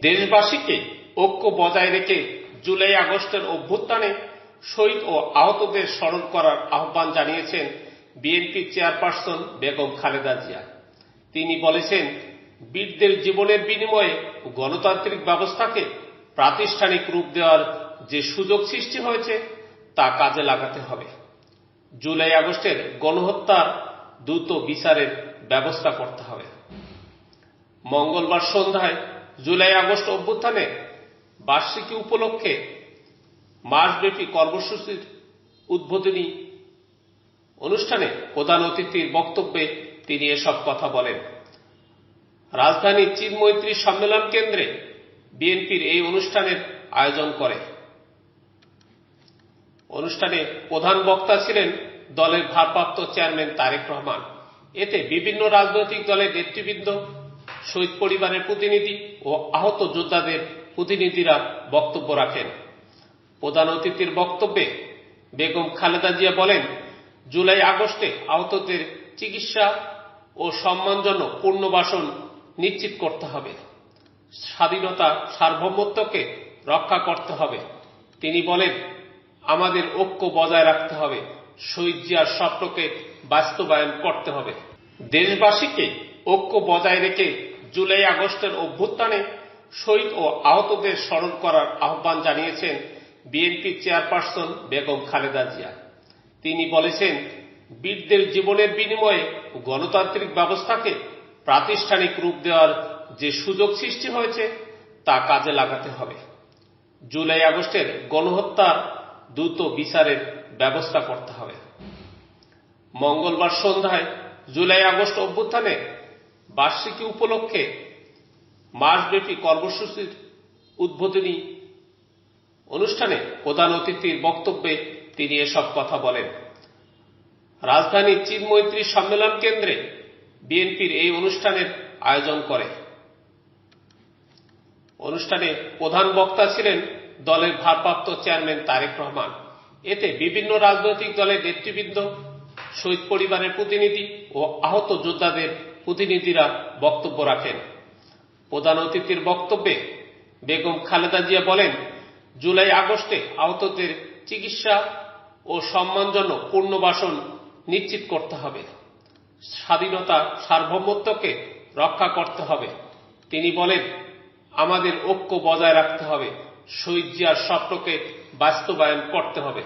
দেশবাসীকে ঐক্য বজায় রেখে জুলাই আগস্টের অভ্যুত্থানে শহীদ ও আহতদের স্মরণ করার আহ্বান জানিয়েছেন বিএনপি চেয়ারপারসন বেগম খালেদা জিয়া। তিনি বলেছেন, বীরদের জীবনের বিনিময়ে গণতান্ত্রিক ব্যবস্থাকে প্রাতিষ্ঠানিক রূপ দেওয়ার যে সুযোগ সৃষ্টি হয়েছে, তা কাজে লাগাতে হবে। জুলাই আগস্টের গণহত্যার দ্রুত বিচারের ব্যবস্থা করতে হবে। মঙ্গলবার সন্ধ্যায় জুলাই, আগস্ট অভ্যুত্থানে বার্ষিকী উপলক্ষে মাসব্যাপী কর্মসূচির উদ্বোধনী অনুষ্ঠানে প্রধান অতিথির বক্তব্যে তিনি এসব কথা বলেন। রাজধানীর চিন্মৈত্রী সম্মেলন কেন্দ্রে বিএনপির এই অনুষ্ঠানের আয়োজন করে। অনুষ্ঠানে প্রধান বক্তা ছিলেন দলের ভারপ্রাপ্ত চেয়ারম্যান তারেক রহমান। এতে বিভিন্ন রাজনৈতিক দলের নেতৃবৃন্দ শহীদ পরিবারের প্রতিনিধি ও আহত যোদ্ধাদের প্রতিনিধিরা বক্তব্য রাখেন। প্রধান অতিথির বক্তব্যে বেগম খালেদা জিয়া বলেন, জুলাই আগস্টে আহতদের চিকিৎসা ও সম্মানজনক পূর্ণবাসন নিশ্চিত করতে হবে। স্বাধীনতা সার্বভৌমত্বকে রক্ষা করতে হবে। তিনি বলেন, আমাদের ঐক্য বজায় রাখতে হবে। শহীদ জিয়ার স্বপ্নকে বাস্তবায়ন করতে হবে। দেশবাসীকে ঐক্য বজায় রেখে জুলাই আগস্টের অভ্যুত্থানে শহীদ ও আহতদের স্মরণ করার আহ্বান জানিয়েছেন বিএনপি চেয়ারপারসন বেগম খালেদা জিয়া। তিনি বলেছেন, বীরদের জীবনের বিনিময়ে গণতান্ত্রিক ব্যবস্থাকে প্রাতিষ্ঠানিক রূপ দেওয়ার যে সুযোগ সৃষ্টি হয়েছে, তা কাজে লাগাতে হবে। জুলাই আগস্টের গণহত্যার দ্রুত বিচারের ব্যবস্থা করতে হবে। মঙ্গলবার সন্ধ্যায় জুলাই আগস্ট অভ্যুত্থানে বার্ষিকী উপলক্ষে মাসব্যাপী কর্মসূচির উদ্বোধনী অনুষ্ঠানে প্রধান অতিথির বক্তব্যে তিনি এসব কথা বলেন। রাজধানীর চিন্মৈত্রী সম্মেলন কেন্দ্রে বিএনপির এই অনুষ্ঠানের আয়োজন করে। অনুষ্ঠানে প্রধান বক্তা ছিলেন দলের ভারপ্রাপ্ত চেয়ারম্যান তারেক রহমান। এতে বিভিন্ন রাজনৈতিক দলের নেতৃবৃন্দ, শহীদ পরিবারের প্রতিনিধি ও আহত যোদ্ধাদের প্রতিনিধিরা বক্তব্য রাখেন। প্রধান অতিথির বক্তব্যে বেগম খালেদা জিয়া বলেন, জুলাই আগস্টে আহতদের চিকিৎসা ও সম্মানজনক পূর্ণবাসন নিশ্চিত করতে হবে। স্বাধীনতা সার্বভৌমত্বকে রক্ষা করতে হবে। তিনি বলেন, আমাদের ঐক্য বজায় রাখতে হবে। শহীদ জিয়ার স্বপ্নকে বাস্তবায়ন করতে হবে।